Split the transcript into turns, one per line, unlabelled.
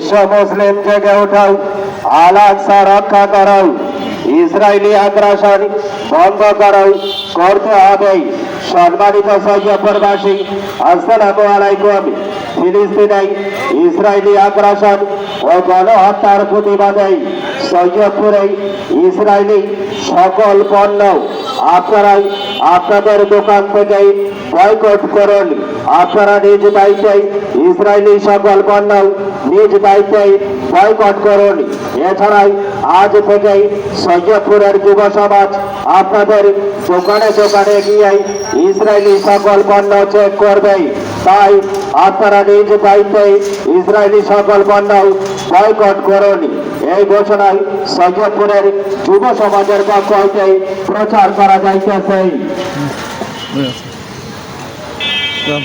বিশ্ব মুসলিম জেগে উঠাও। আল রক্ষা করো। ইসরায়েলি আগ্রাসন বন্ধ করো। করতে হবে। সম্মানিত সৈয়দপুরবাসী আসসালামু আলাইকুম। ফিলিস্তিনে ইসরায়েলি আগ্রাসন ও গণহত্যার প্রতিবাদে সৈয়দপুরে ইসরায়েলি সকল পণ্য আপনারাই আপনাদের দোকান থেকে বয়কট করুন। আপনারা নিজ দায়িত্বে, ইসরায়েলি সকল পণ্য নিজ দায়িত্বে বয়কট করুন এছাড়াই আজ থেকে সৈয়দপুরের যুব সমাজ আপনাদের দোকানে দোকানে গিয়ে ইসরায়েলি সকল পণ্য চেক করবে তাই আপনারা নিজ দায়িত্বে ইসরায়েলি সকল পণ্য বয়কট করুন এই ঘোষণায় সৈয়দপুরের যুব সমাজের পক্ষ হইতে প্রচার করা যাইতেছে।
চল।